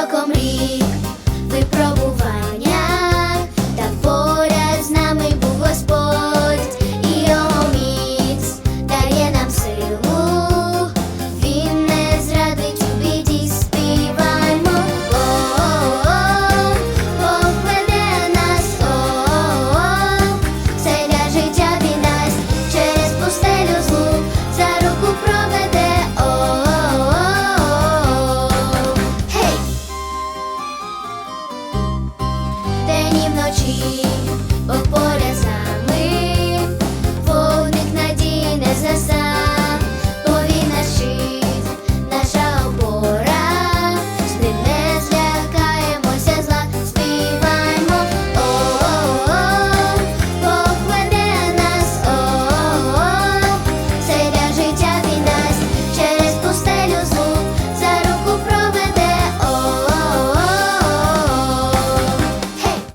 кроком рік, випробувань очі.